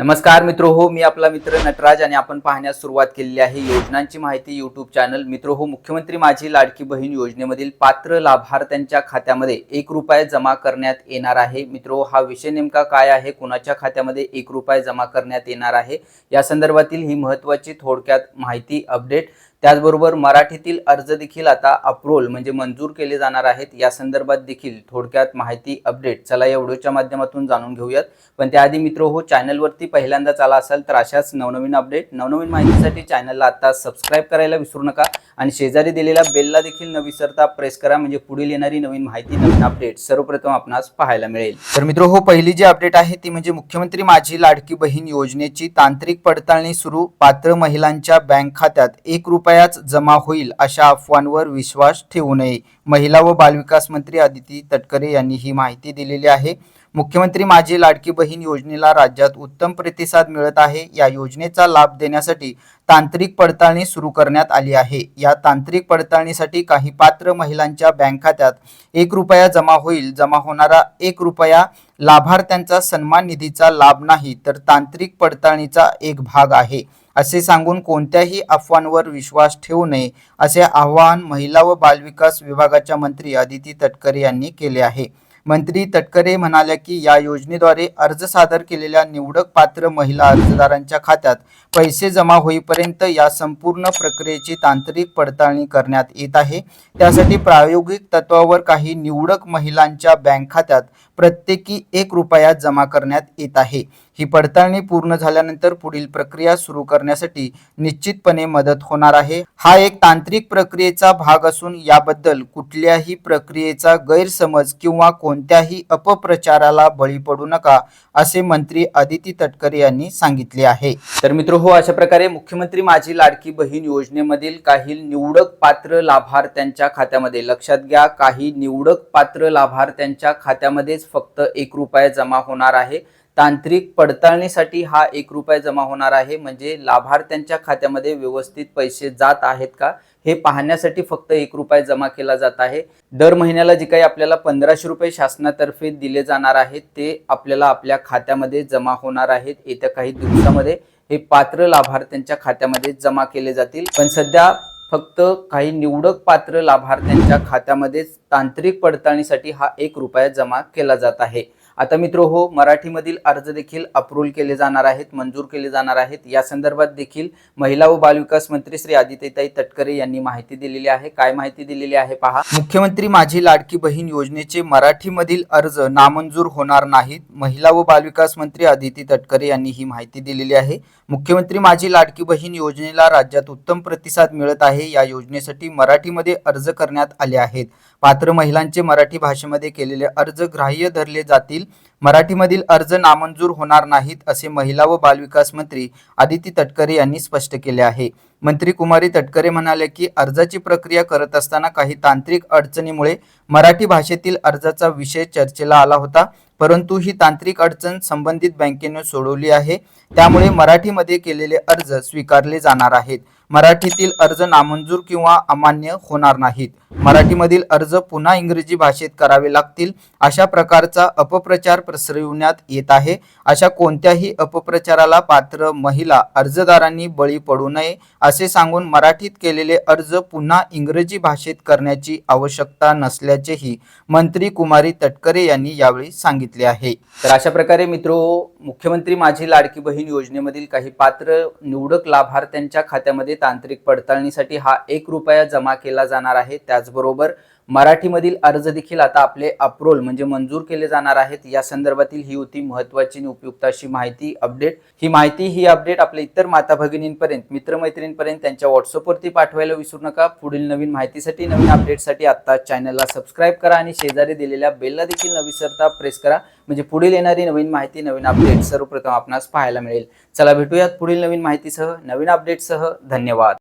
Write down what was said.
नमस्कार मित्र हो मी आपला मित्र नटराज आणि आपण पाहण्यास सुरुवात केलेली आहे योजनांची माहिती युट्यूब चॅनल मित्र हो मुख्यमंत्री माझी लाडकी बहीण योजनेमधील पात्र लाभार्थ्यांच्या खात्यामध्ये एक रुपये जमा करण्यात येणार आहे. मित्र हो, हा विषय नेमका काय आहे? कुणाच्या खात्यामध्ये एक रुपये जमा करण्यात येणार आहे? या संदर्भातील ही महत्वाची थोडक्यात माहिती अपडेट त्याचबरोबर मराठीतील अर्ज देखील आता अप्रोल म्हणजे मंजूर केले जाणार आहेत. या संदर्भात देखील थोडक्यात माहिती अपडेट. चला या व्हिडिओच्या माध्यमातून जाणून घेऊयात. पण त्याआधी मित्र हो चॅनलवरती पहिल्यांदाच आला असाल तर अशाच नवनवीन अपडेट नवनवीन माहितीसाठी चॅनलला आता सबस्क्राईब करायला विसरू नका आणि शेजारी दिलेल्या बेलला देखील न विसरता प्रेस करा म्हणजे पुढील येणारी नवीन माहिती नवीन अपडेट सर्वप्रथम आपणास पाहायला मिळेल. तर मित्र हो पहिली जी अपडेट आहे ती म्हणजे मुख्यमंत्री माझी लाडकी बहीण योजनेची तांत्रिक पडताळणी सुरू. पात्र महिलांच्या बँक खात्यात एक रुपयाच जमा होईल अशा अफवांवर विश्वास ठेवू नये. महिला व बालविकास मंत्री आदिती तटकरे यांनी ही माहिती दिलेली आहे. मुख्यमंत्री माझी लाडकी बहीण योजनेला राज्यात उत्तम प्रतिसाद मिळत आहे. या योजनेचा लाभ देण्यासाठी तांत्रिक पडताळणी सुरू करण्यात आली आहे. या तांत्रिक पडताळणीसाठी काही पात्र महिलांच्या बँक खात्यात एक रुपया जमा होईल. जमा होणारा एक रुपया लाभार्थ्यांचा सन्मान निधीचा लाभ नाही तर तांत्रिक पडताळणीचा एक भाग आहे. असे सांगून कोणत्याही अफवांवर विश्वास ठेवू नये असे आवाहन महिला व बालविकास विभागाच्या मंत्री अदिती तटकरे यांनी केले आहे. मंत्री तटकरे म्हणाल्या की या योजनेद्वारे अर्ज सादर केलेल्या निवडक पात्र महिला अर्जदारांच्या खात्यात पैसे जमा होईपर्यंत या संपूर्ण प्रक्रियेची तांत्रिक पडताळणी करण्यात येत आहे. त्यासाठी प्रायोगिक तत्वावर काही निवडक महिलांच्या बँक खात्यात प्रत्येकी एक रुपया जमा करण्यात येत आहे. ही पडताळणी पूर्ण झाल्यानंतर पुढील प्रक्रिया सुरू करण्यासाठी निश्चितपणे मदत होणार आहे. हा एक तांत्रिक प्रक्रियेचा भाग असून याबद्दल कुठल्याही प्रक्रियेचा गैरसमज किंवा कोणत्याही अपप्रचाराला बळी पडू नका असे मंत्री अदिती तटकरे यांनी सांगितले आहे. तर मित्र हो अशा प्रकारे मुख्यमंत्री माझी लाडकी बहीण योजनेमधील काही निवडक पात्र लाभार्थ्यांच्या खात्यामध्ये लक्षात घ्या. काही निवडक पात्र लाभार्थ्यांच्या खात्यामध्येच फक्त एक रुपया जमा होणार आहे. तांत्रिक पडताळणीसाठी हा एक रुपया जमा होणार आहे. म्हणजे लाभार्थ्यांच्या खात्यामध्ये व्यवस्थित पैसे जात आहेत का? हे पाहण्यासाठी फक्त एक रुपया जमा केला जात आहे. दर महिन्याला जे काही आपल्याला पंधराशे रुपये शासनातर्फे दिले जाणार आहेत ते आपल्याला आपल्या खात्यामध्ये जमा होणार आहेत. येत्या काही दिवसामध्ये हे पात्र लाभार्थ्यांच्या खात्यामध्ये जमा केले जातील. पण सध्या फक्त काही निवडक पात्र लाभार्थ्यांच्या खात्यामध्येच तांत्रिक पडताळणीसाठी हा एक रुपया जमा केला जात आहे. आता मित्र हो मराठीमधील अर्ज देखील अप्रूव्ह केले जाणार आहेत मंजूर केले जाणार आहेत. या संदर्भात देखील महिला व बालविकास मंत्री श्री आदित्यताई तटकरे यांनी माहिती दिलेली आहे. काय माहिती दिलेली आहे पहा. मुख्यमंत्री माझी लाडकी बहीण योजनेचे मराठीमधील अर्ज नामंजूर होणार नाहीत. महिला व बालविकास मंत्री आदिती तटकरे यांनी ही माहिती दिलेली आहे. मुख्यमंत्री माझी लाडकी बहीण योजनेला राज्यात उत्तम प्रतिसाद मिळत आहे. या योजनेसाठी मराठीमध्ये अर्ज करण्यात आले आहेत. पात्र महिलांचे मराठी भाषेमध्ये केलेले अर्ज ग्राह्य धरले जातील. मराठीमधील अर्ज नामंजूर होणार नाहीत असे महिला व बालविकास मंत्री आदिती तटकरे यांनी स्पष्ट केले आहे. मंत्री कुमारी तटकरे म्हणाले की अर्जाची प्रक्रिया करत असताना काही तांत्रिक अडचणीमुळे मराठी भाषेतील अर्जाचा विषय चर्चेला आला होता परंतु ही तांत्रिक अडचण संबंधित बँकेने सोडवली आहे. त्यामुळे मराठीमध्ये केलेले अर्ज स्वीकारले जाणार आहेत. मराठीतील अर्ज नामंजूर किंवा अमान्य होणार नाहीत. मराठीमधील अर्ज पुन्हा इंग्रजी भाषेत करावे लागतील अशा प्रकारचा अपप्रचार पसरविण्यात येत आहे. अशा कोणत्याही अपप्रचाराला पात्र महिला अर्जदारांनी बळी पडू नये असे सांगून मराठीत केलेले अर्ज पुन्हा इंग्रजी भाषेत करण्याची आवश्यकता नसल्याचेही मंत्री कुमारी तटकरे यांनी यावेळी सांगितले आहे. तर अशा प्रकारे मित्रो मुख्यमंत्री माझी लाडकी बहीण योजनेमधील काही पात्र निवडक लाभार्थ्यांच्या खात्यामध्ये तांत्रिक पडताळणीसाठी हा एक रुपया जमा केला जाणार आहे. त्याचबरोबर मराठीमधील अर्ज देखील आता आपले अप्रोल म्हणजे मंजूर केले जाणार आहेत. या संदर्भातील ही होती महत्वाची आणि उपयुक्त अशी माहिती अपडेट. ही माहिती ही अपडेट आपल्या इतर माता भगिनींपर्यंत मित्रमैत्रिणींपर्यंत त्यांच्या व्हॉट्सअपवरती पाठवायला विसरू नका. पुढील नवीन माहितीसाठी नवीन अपडेटसाठी आता चॅनलला सबस्क्राईब करा आणि शेजारी दिलेल्या बेलला देखील न विसरता प्रेस करा. म्हणजे पुढील येणारी नवीन माहिती नवीन अपडेट सर्वप्रथम आपणास पाहायला मिळेल. चला भेटूयात पुढील नवीन माहितीसह नवीन अपडेटसह धन्यवाद.